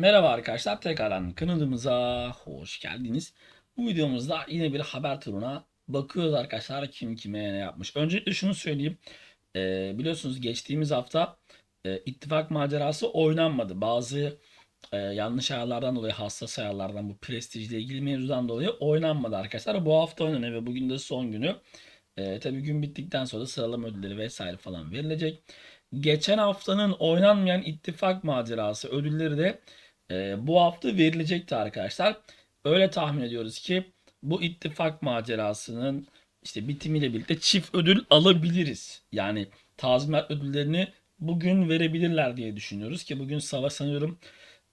Merhaba arkadaşlar, tekrardan kanalımıza hoş geldiniz. Bu videomuzda yine bir haber turuna bakıyoruz arkadaşlar kim kime ne yapmış. Öncelikle şunu söyleyeyim. Ee, biliyorsunuz geçtiğimiz hafta e, ittifak macerası oynanmadı. Bazı e, yanlış ayarlardan dolayı, hassas ayarlardan bu prestijle ilgili mevzudan dolayı oynanmadı arkadaşlar. Bu hafta oynanıyor ve bugün de son günü. E, tabii gün bittikten sonra da sıralama ödülleri vesaire falan verilecek. Geçen haftanın oynanmayan ittifak macerası ödülleri de e, bu hafta verilecekti arkadaşlar. Öyle tahmin ediyoruz ki bu ittifak macerasının işte bitimiyle birlikte çift ödül alabiliriz. Yani tazminat ödüllerini bugün verebilirler diye düşünüyoruz ki bugün savaş sanıyorum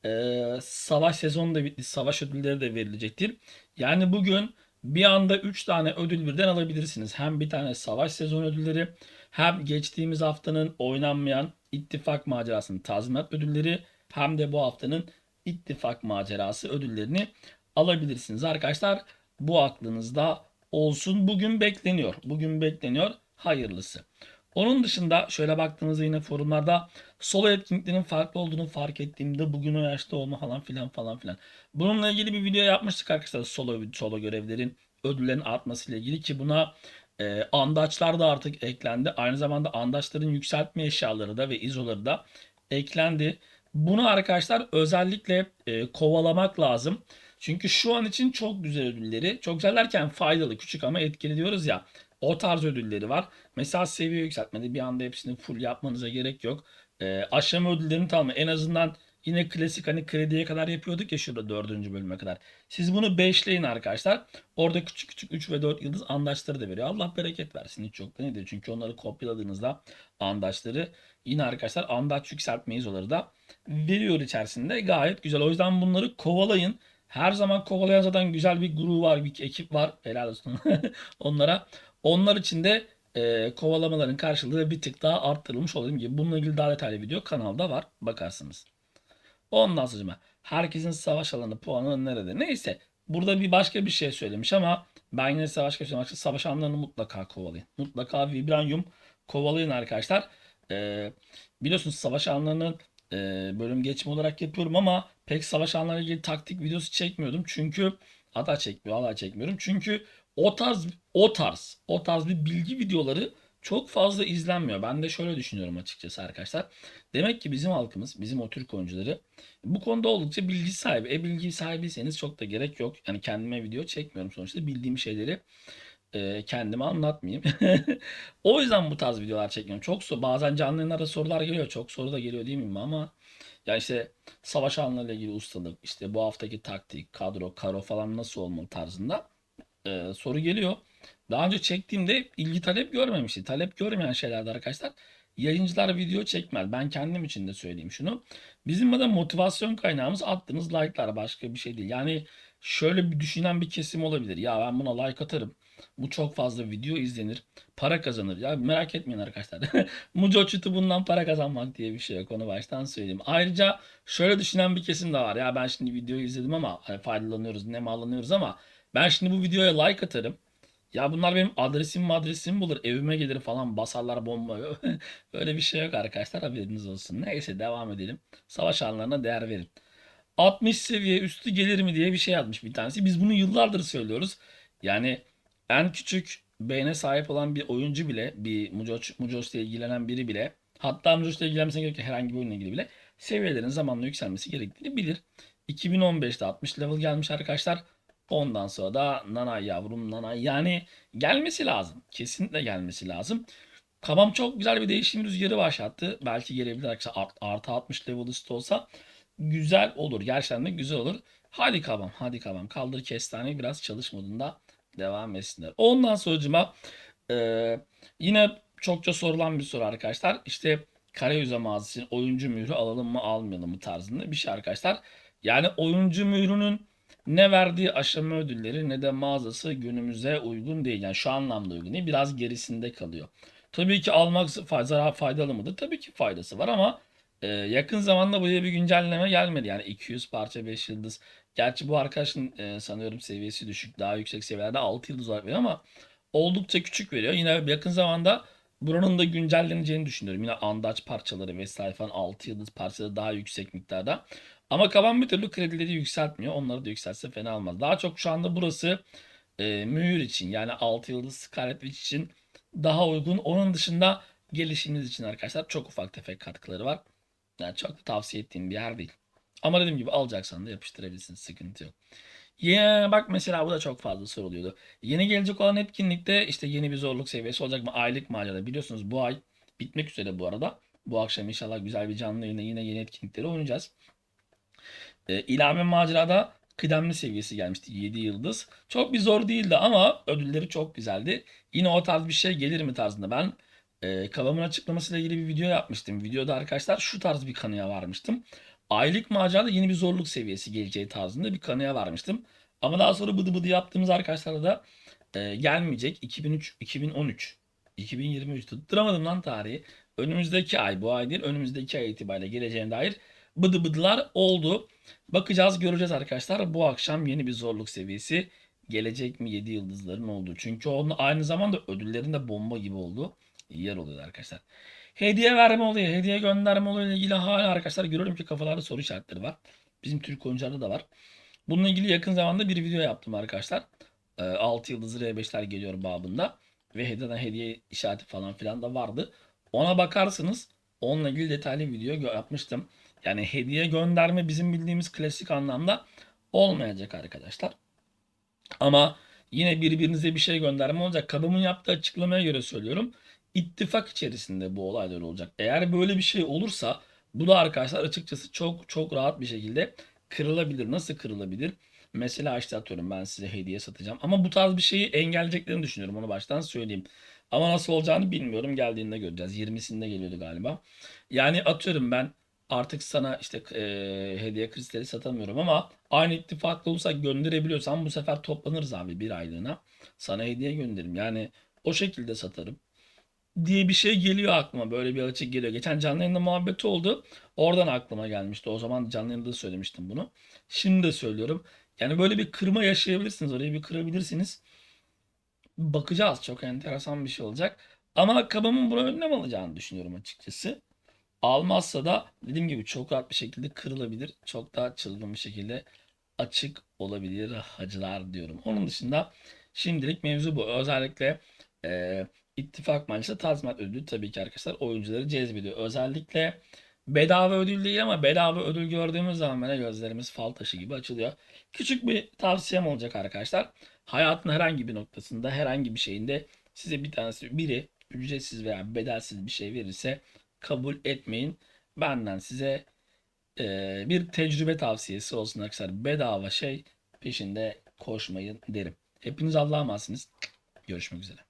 e, savaş sezonu da bitti. Savaş ödülleri de verilecektir. Yani bugün bir anda 3 tane ödül birden alabilirsiniz. Hem bir tane savaş sezonu ödülleri hem geçtiğimiz haftanın oynanmayan ittifak macerasının tazminat ödülleri hem de bu haftanın ittifak macerası ödüllerini alabilirsiniz. Arkadaşlar bu aklınızda olsun. Bugün bekleniyor. Bugün bekleniyor. Hayırlısı. Onun dışında şöyle baktığımızda yine forumlarda solo etkinliklerin farklı olduğunu fark ettiğimde bugün o yaşta olma falan filan falan filan. Bununla ilgili bir video yapmıştık arkadaşlar solo solo görevlerin ödüllerin artmasıyla ilgili ki buna e, andaçlar da artık eklendi. Aynı zamanda andaçların yükseltme eşyaları da ve izoları da eklendi. Bunu arkadaşlar özellikle e, kovalamak lazım. Çünkü şu an için çok güzel ödülleri. Çok güzel derken faydalı, küçük ama etkili diyoruz ya. O tarz ödülleri var. Mesela seviye yükseltmede bir anda hepsini full yapmanıza gerek yok. E, aşama ödüllerini tamam en azından yine klasik hani krediye kadar yapıyorduk ya şurada dördüncü bölüme kadar. Siz bunu beşleyin arkadaşlar. Orada küçük küçük 3 ve 4 yıldız andaçları da veriyor. Allah bereket versin hiç yok da nedir? Çünkü onları kopyaladığınızda andaçları yine arkadaşlar andaç yükseltme izoları da veriyor içerisinde. Gayet güzel. O yüzden bunları kovalayın. Her zaman kovalayan zaten güzel bir grubu var, bir ekip var. Helal olsun onlara. Onlar için de e, kovalamaların karşılığı bir tık daha arttırılmış gibi. Bununla ilgili daha detaylı video kanalda var. Bakarsınız. Ondan sonra herkesin savaş alanı puanı nerede? Neyse. Burada bir başka bir şey söylemiş ama ben yine size başka bir şey savaş alanlarını mutlaka kovalayın. Mutlaka Vibranium kovalayın arkadaşlar. Ee, biliyorsunuz savaş alanlarının e, bölüm geçme olarak yapıyorum ama pek savaş alanlarıyla ilgili taktik videosu çekmiyordum. Çünkü hatta çekmiyor, hala çekmiyorum. Çünkü o tarz o tarz o tarz bir bilgi videoları çok fazla izlenmiyor. Ben de şöyle düşünüyorum açıkçası arkadaşlar. Demek ki bizim halkımız, bizim o Türk oyuncuları bu konuda oldukça bilgi sahibi. E bilgi sahibiyseniz çok da gerek yok. Yani kendime video çekmiyorum sonuçta. Bildiğim şeyleri e, kendime anlatmayayım. o yüzden bu tarz videolar çekiyorum. Çok so bazen canlı yayınlarda sorular geliyor. Çok soru da geliyor değil mi ama ya işte savaş alanlarıyla ilgili ustalık, işte bu haftaki taktik, kadro, karo falan nasıl olmalı tarzında e, soru geliyor. Daha önce çektiğimde ilgi talep görmemişti. Talep görmeyen şeylerde arkadaşlar yayıncılar video çekmez. Ben kendim için de söyleyeyim şunu. Bizim de motivasyon kaynağımız attığınız like'lar başka bir şey değil. Yani şöyle bir düşünen bir kesim olabilir. Ya ben buna like atarım. Bu çok fazla video izlenir. Para kazanır. Ya merak etmeyin arkadaşlar. Muco bundan para kazanmak diye bir şey yok. Onu baştan söyleyeyim. Ayrıca şöyle düşünen bir kesim de var. Ya ben şimdi videoyu izledim ama hani faydalanıyoruz, ne mallanıyoruz ama ben şimdi bu videoya like atarım. Ya bunlar benim adresim adresim bulur. Evime gelir falan basarlar bomba. Böyle bir şey yok arkadaşlar haberiniz olsun. Neyse devam edelim. Savaş alanlarına değer verin. 60 seviye üstü gelir mi diye bir şey yazmış bir tanesi. Biz bunu yıllardır söylüyoruz. Yani en küçük beyne sahip olan bir oyuncu bile, bir Mujoş ile ilgilenen biri bile, hatta Mujoş ile ilgilenmesine gerek yok, herhangi bir oyunla ilgili bile seviyelerin zamanla yükselmesi gerektiğini bilir. 2015'te 60 level gelmiş arkadaşlar. Ondan sonra da Nanay yavrum Nanay yani gelmesi lazım. Kesinlikle gelmesi lazım. Kabam çok güzel bir değişim rüzgarı başlattı. Belki gelebilir arkadaşlar art, artı 60 level üstü olsa güzel olur. Gerçekten de güzel olur. Hadi kabam hadi kabam kaldır kestaneyi biraz çalış modunda devam etsinler. Ondan sonucuma e, yine çokça sorulan bir soru arkadaşlar. İşte Karayüze mağazasının oyuncu mührü alalım mı almayalım mı tarzında bir şey arkadaşlar. Yani oyuncu mührünün ne verdiği aşama ödülleri ne de mağazası günümüze uygun değil. Yani şu anlamda uygun değil. Biraz gerisinde kalıyor. Tabii ki almak zarar faydalı mıdır? Tabii ki faydası var ama e, yakın zamanda buraya bir güncelleme gelmedi. Yani 200 parça 5 yıldız. Gerçi bu arkadaşın e, sanıyorum seviyesi düşük. Daha yüksek seviyelerde 6 yıldız olarak veriyor ama oldukça küçük veriyor. Yine yakın zamanda buranın da güncelleneceğini düşünüyorum. Yine andaç parçaları vesaire falan 6 yıldız parçaları daha yüksek miktarda. Ama Kaban bir türlü kredileri yükseltmiyor. Onları da yükseltse fena olmaz. Daha çok şu anda burası e, mühür için yani 6 yıldız Scarlet Witch için daha uygun. Onun dışında gelişiminiz için arkadaşlar çok ufak tefek katkıları var. Yani çok da tavsiye ettiğim bir yer değil. Ama dediğim gibi alacaksan da yapıştırabilirsin. Sıkıntı yok. Ya bak mesela bu da çok fazla soruluyordu. Yeni gelecek olan etkinlikte işte yeni bir zorluk seviyesi olacak mı? Aylık macera. Biliyorsunuz bu ay bitmek üzere bu arada. Bu akşam inşallah güzel bir canlı yayında yine yeni etkinlikleri oynayacağız. E, ilave macerada kıdemli seviyesi gelmişti 7 yıldız. Çok bir zor değildi ama ödülleri çok güzeldi. Yine o tarz bir şey gelir mi tarzında ben e, kavamın açıklamasıyla ilgili bir video yapmıştım. Videoda arkadaşlar şu tarz bir kanıya varmıştım. Aylık macerada yeni bir zorluk seviyesi geleceği tarzında bir kanıya varmıştım. Ama daha sonra bıdı bıdı yaptığımız arkadaşlara da e, gelmeyecek 2003 2013 2023 tutturamadım lan tarihi. Önümüzdeki ay bu ay değil önümüzdeki ay itibariyle geleceğine dair bıdı bıdılar oldu. Bakacağız göreceğiz arkadaşlar. Bu akşam yeni bir zorluk seviyesi gelecek mi 7 yıldızların olduğu. Çünkü onun aynı zamanda ödüllerin de bomba gibi olduğu yer oluyor arkadaşlar. Hediye verme olayı, hediye gönderme olayı ile ilgili hala arkadaşlar görüyorum ki kafalarda soru işaretleri var. Bizim Türk oyuncularda da var. Bununla ilgili yakın zamanda bir video yaptım arkadaşlar. 6 yıldızlı R5'ler geliyor babında. Ve hediyeden hediye işareti falan filan da vardı. Ona bakarsınız. Onunla ilgili detaylı video yapmıştım. Yani hediye gönderme bizim bildiğimiz klasik anlamda olmayacak arkadaşlar. Ama yine birbirinize bir şey gönderme olacak. Kabımın yaptığı açıklamaya göre söylüyorum. İttifak içerisinde bu olaylar olacak. Eğer böyle bir şey olursa bu da arkadaşlar açıkçası çok çok rahat bir şekilde kırılabilir. Nasıl kırılabilir? Mesela işte atıyorum ben size hediye satacağım. Ama bu tarz bir şeyi engelleyeceklerini düşünüyorum. Onu baştan söyleyeyim. Ama nasıl olacağını bilmiyorum. Geldiğinde göreceğiz. 20'sinde geliyordu galiba. Yani atıyorum ben artık sana işte e, hediye kristali satamıyorum ama aynı ittifaklı olursak gönderebiliyorsam bu sefer toplanırız abi bir aylığına. Sana hediye gönderirim. Yani o şekilde satarım diye bir şey geliyor aklıma. Böyle bir açık geliyor. Geçen canlı yayında muhabbeti oldu. Oradan aklıma gelmişti. O zaman canlı yayında da söylemiştim bunu. Şimdi de söylüyorum. Yani böyle bir kırma yaşayabilirsiniz. Orayı bir kırabilirsiniz. Bakacağız. Çok enteresan bir şey olacak. Ama kabamın buna önlem alacağını düşünüyorum açıkçası. Almazsa da dediğim gibi çok rahat bir şekilde kırılabilir. Çok daha çılgın bir şekilde açık olabilir hacılar diyorum. Onun dışında şimdilik mevzu bu. Özellikle e, ittifak maçta tazminat ödülü tabii ki arkadaşlar oyuncuları cezbediyor. Özellikle bedava ödül değil ama bedava ödül gördüğümüz zaman böyle gözlerimiz fal taşı gibi açılıyor. Küçük bir tavsiyem olacak arkadaşlar. Hayatın herhangi bir noktasında herhangi bir şeyinde size bir tanesi biri ücretsiz veya bedelsiz bir şey verirse kabul etmeyin. Benden size e, bir tecrübe tavsiyesi olsun arkadaşlar. Bedava şey peşinde koşmayın derim. Hepiniz Allah'a emanetsiniz. Görüşmek üzere.